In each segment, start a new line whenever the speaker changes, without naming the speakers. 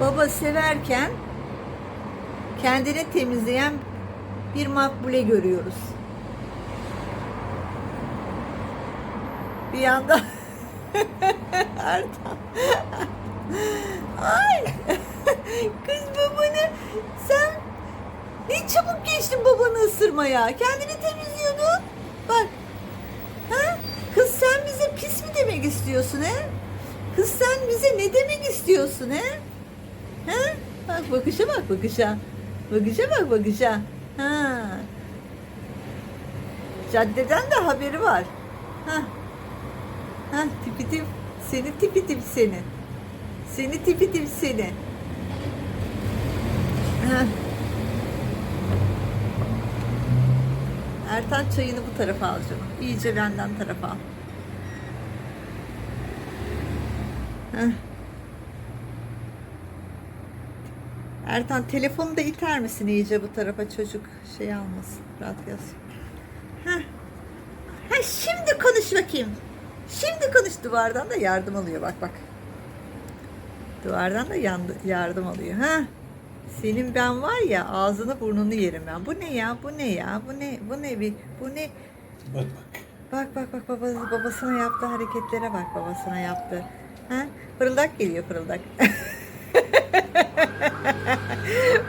Baba severken kendini temizleyen bir makbule görüyoruz. Bir yanda Ertan. Ay. Kız babanı sen ne çabuk geçtin babanı ısırmaya. Kendini temizliyordun. Bak. Ha? Kız sen bize pis mi demek istiyorsun he? Kız sen bize ne demek istiyorsun he? Ha? Bak bakışa bak bakışa. Bakışa bak bakışa. Ha. Caddeden de haberi var. Ha. Ha tipi tip. Seni tipi tip seni. Seni tipi tip seni. Ha. Ertan çayını bu tarafa al canım. İyice benden tarafa al. Heh. Ertan telefonu da iter misin iyice bu tarafa çocuk şey almasın. Rahat yazsın. Heh. Ha şimdi konuş bakayım. Şimdi konuş duvardan da yardım alıyor bak bak. Duvardan da yandı, yardım alıyor. Ha? Senin ben var ya ağzını burnunu yerim ben. Bu ne ya? Bu ne ya? Bu ne? Bu ne bir? Bu ne?
Bak bak.
Bak bak bak babası, babasına yaptığı hareketlere bak babasına yaptı. Fırıldak geliyor fırıldak.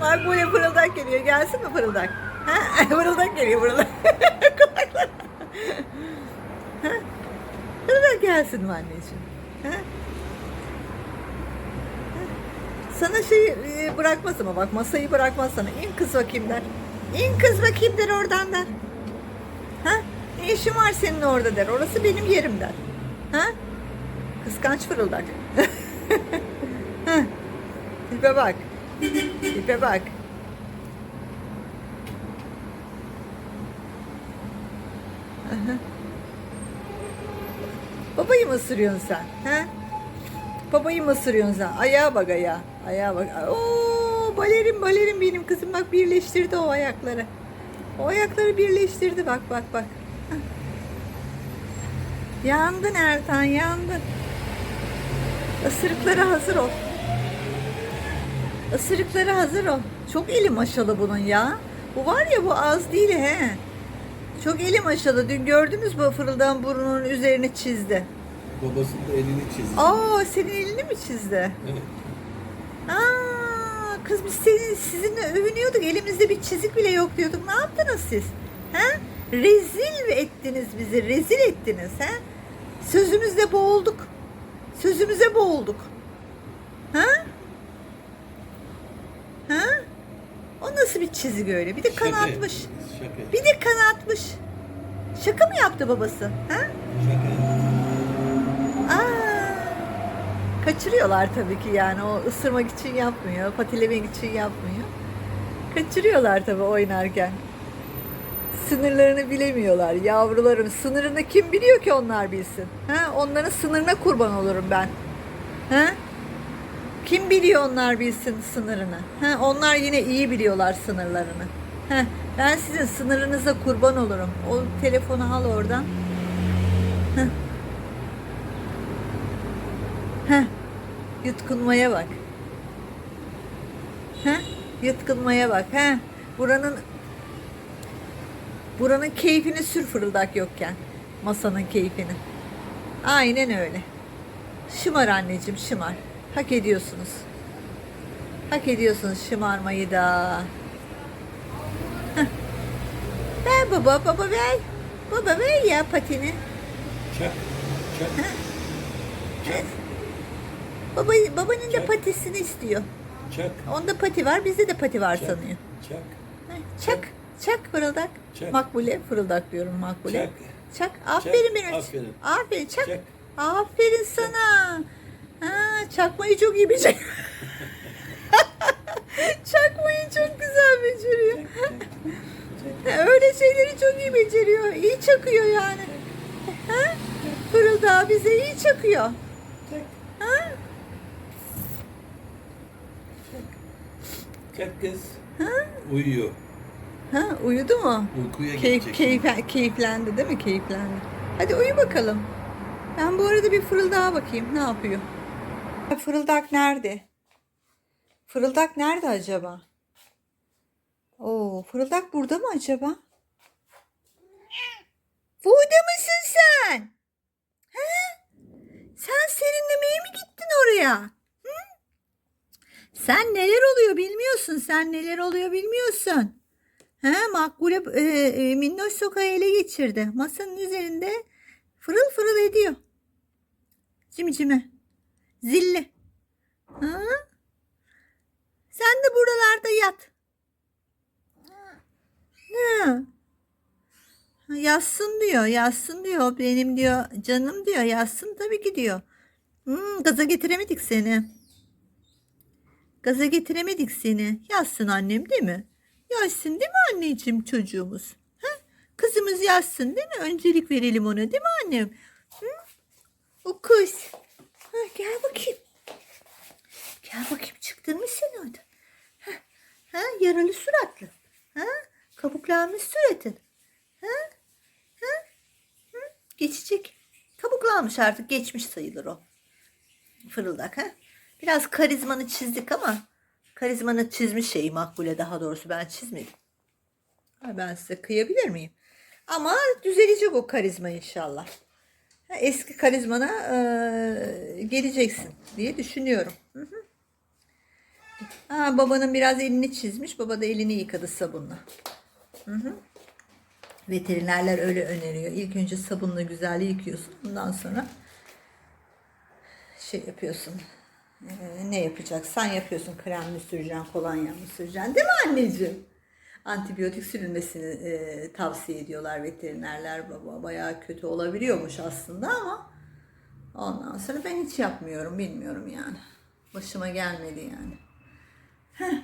bak böyle fırıldak geliyor. Gelsin mi fırıldak? Ha? fırıldak geliyor fırıldak. Fırıldak gelsin mi anneciğim? Ha? Sana şey e, bırakmaz ama bak masayı bırakmaz sana. İn kız bakayım der. İn kız bakayım der oradan der. Ha? Ne işin var senin orada der. Orası benim yerim der. Ha? Kıskanç fırıldak. ha? Tipe bak. Tipe bak. Babayı mı ısırıyorsun sen? Ha? Babayı mı ısırıyorsun sen? Ayağa bak ayağa. Ayağa bak. Oo, balerin balerin benim kızım. Bak birleştirdi o ayakları. O ayakları birleştirdi. Bak bak bak. Yandın Ertan yandın. Isırıklara hazır ol. Isırıklara hazır ol. Çok eli maşalı bunun ya. Bu var ya bu az değil he. Çok eli maşalı. Dün gördünüz mü fırıldan burnunun üzerini çizdi.
Babasının da elini çizdi.
Aa senin elini mi çizdi?
Evet.
Aa, kız biz senin, sizinle övünüyorduk. Elimizde bir çizik bile yok diyorduk. Ne yaptınız siz? Ha? Rezil ettiniz bizi. Rezil ettiniz. Ha? Sözümüzde boğulduk. Sözümüze boğulduk. Ha? Ha? O nasıl bir çizik öyle? Bir de
Şaka
kanatmış.
Şaka.
Bir de kanatmış. Şaka mı yaptı babası? Ha?
Şaka.
Aa, kaçırıyorlar tabii ki yani o ısırmak için yapmıyor, patilemek için yapmıyor. Kaçırıyorlar tabii oynarken. Sınırlarını bilemiyorlar yavrularım. Sınırını kim biliyor ki onlar bilsin? Ha? Onların sınırına kurban olurum ben. Ha? Kim biliyor onlar bilsin sınırını? Ha? Onlar yine iyi biliyorlar sınırlarını. Ha? Ben sizin sınırınıza kurban olurum. O telefonu al oradan. Heh. Yutkunmaya bak. Heh. Yutkunmaya bak. Heh. Buranın buranın keyfini sür fırıldak yokken. Masanın keyfini. Aynen öyle. Şımar anneciğim şımar. Hak ediyorsunuz. Hak ediyorsunuz şımarmayı da. Heh. Ver baba, baba ver. Baba ver ya patini.
Çak. Çak. Çak.
Baba, babanın da
Çak.
patisini istiyor.
Çak.
Onda pati var, bizde de pati var
Çak.
sanıyor.
Çak.
Heh, Çak, çak fırıldak.
Çak.
Makbule, fırıldak diyorum makbule.
Çak.
Çak, aferin
Çak,
benim.
aferin.
Aferin, çak.
Çak.
Aferin sana. Ha, çakmayı çok iyi beceriyor. çakmayı çok güzel beceriyor.
Çak.
Ha, Öyle şeyleri çok iyi beceriyor. İyi çakıyor yani. Ha? Fırıldağı bize iyi çakıyor.
Çak.
Ha?
Çak kız.
Ha?
Uyuyor.
Ha, uyudu mu?
Uykuya
Keyif, keyif, keyiflendi değil mi? Keyiflendi. Hadi uyu bakalım. Ben bu arada bir fırıldağa bakayım ne yapıyor. Fırıldak nerede? Fırıldak nerede acaba? Oo, fırıldak burada mı acaba? Burada mısın sen? He? Sen serinlemeye mi gittin oraya? Hı? Sen neler oluyor bilmiyorsun. Sen neler oluyor bilmiyorsun. He, Makbule e, e, Minnoş sokağı ele geçirdi. Masanın üzerinde fırıl fırıl ediyor. Cimcime. Zilli. Ha? Sen de buralarda yat. Ha, Yatsın diyor, yatsın diyor. Benim diyor, canım diyor, yatsın tabii ki diyor. Hmm, gaza getiremedik seni. Gaza getiremedik seni. Yatsın annem değil mi? Yatsın değil mi anneciğim çocuğumuz? Ha? Kızımız yatsın değil mi? Öncelik verelim ona değil mi annem? Hı? O kız. Ha, gel bakayım. Gel bakayım çıktın mı sen orada? Ha, ha, yaralı suratlı. Ha, kabuklanmış suratın. Ha, ha, hı, geçecek. Kabuklanmış artık geçmiş sayılır o. Fırıldak ha. Biraz karizmanı çizdik ama karizmanı çizmiş şeyi Makbule daha doğrusu ben çizmedim. Ben size kıyabilir miyim? Ama düzelecek o karizma inşallah. Eski karizmana e, geleceksin diye düşünüyorum. Hı hı. Ha, babanın biraz elini çizmiş. Baba da elini yıkadı sabunla. Hı hı. Veterinerler öyle öneriyor. İlk önce sabunla güzel yıkıyorsun. Ondan sonra şey yapıyorsun. Ee, ne yapacaksan yapıyorsun. Krem mi süreceksin, kolonya mı süreceksin. Değil mi anneciğim? Antibiyotik sürülmesini e, tavsiye ediyorlar veterinerler. Baba bayağı kötü olabiliyormuş aslında ama ondan sonra ben hiç yapmıyorum. Bilmiyorum yani. Başıma gelmedi yani. Heh.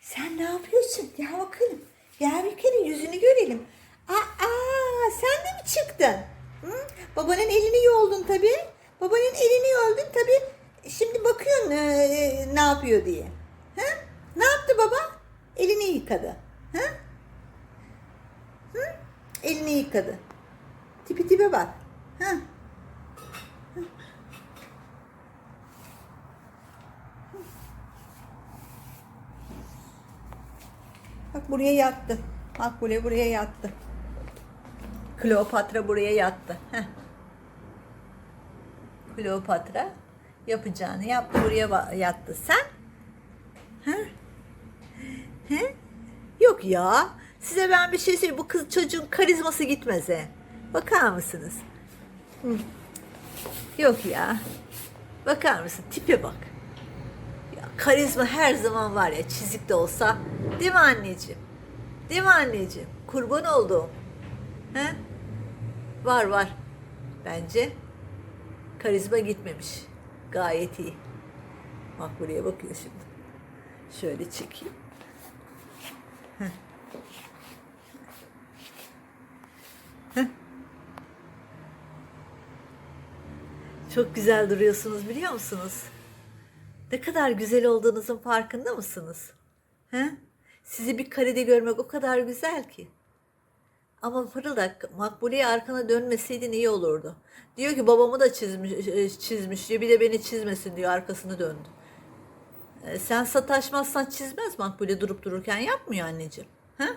Sen ne yapıyorsun? Gel bakalım. Gel bir kere yüzünü görelim. Aa, sen de mi çıktın? Hı? Babanın elini yoldun tabii. Babanın elini yoldun tabii. Şimdi bakıyorsun e, e, ne yapıyor diye. Ha? Ne yaptı baba? Elini yıkadı. Ha? Hı? Elini yıkadı. Tipi tipe bak. Ha? Bak buraya yattı. Makbule buraya yattı. Kleopatra buraya yattı. Heh. Kleopatra yapacağını yaptı buraya yattı. Sen? He? He? Yok ya. Size ben bir şey söyleyeyim. Bu kız çocuğun karizması gitmez he. Bakar mısınız? Hı. Yok ya. Bakar mısın? Tipe bak. Ya, karizma her zaman var ya çizik de olsa. Değil mi anneciğim? Değil mi anneciğim? Kurban olduğum. He? Var var. Bence karizma gitmemiş. Gayet iyi. Bak buraya bakıyor şimdi. Şöyle çekeyim. Heh. Çok güzel duruyorsunuz biliyor musunuz? Ne kadar güzel olduğunuzun farkında mısınız? He? Sizi bir karede görmek o kadar güzel ki. Ama fırıldak Makbule'ye arkana dönmeseydin iyi olurdu. Diyor ki babamı da çizmiş, e, çizmiş diyor. Bir de beni çizmesin diyor. Arkasını döndü. E, sen sataşmazsan çizmez Makbule durup dururken yapmıyor anneciğim. Ha?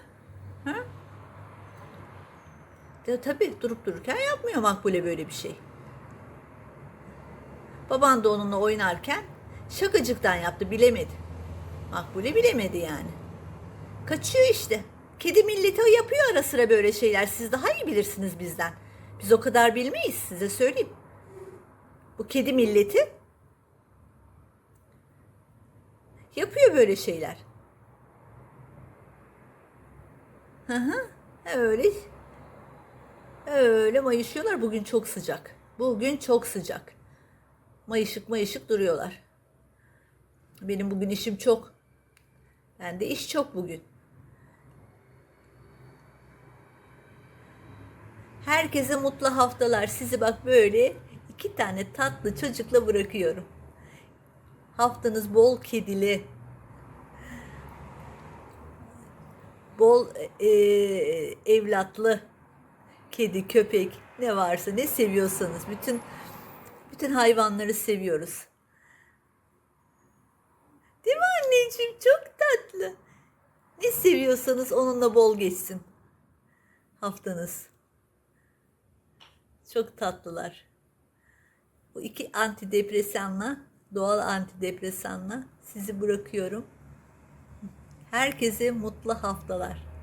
Ha? Ya tabii durup dururken yapmıyor Makbule böyle bir şey. Baban da onunla oynarken şakacıktan yaptı bilemedi. Makbule bilemedi yani. Kaçıyor işte. Kedi milleti yapıyor ara sıra böyle şeyler. Siz daha iyi bilirsiniz bizden. Biz o kadar bilmeyiz size söyleyeyim. Bu kedi milleti yapıyor böyle şeyler. Hı hı. Öyle. Öyle mayışıyorlar. Bugün çok sıcak. Bugün çok sıcak. Mayışık mayışık duruyorlar. Benim bugün işim çok. Bende iş çok bugün. Herkese mutlu haftalar. Sizi bak böyle iki tane tatlı çocukla bırakıyorum. Haftanız bol kedili. Bol e, evlatlı. Kedi, köpek ne varsa ne seviyorsanız bütün bütün hayvanları seviyoruz. Değil mi anneciğim? Çok tatlı. Ne seviyorsanız onunla bol geçsin haftanız. Çok tatlılar. Bu iki antidepresanla, doğal antidepresanla sizi bırakıyorum. Herkese mutlu haftalar.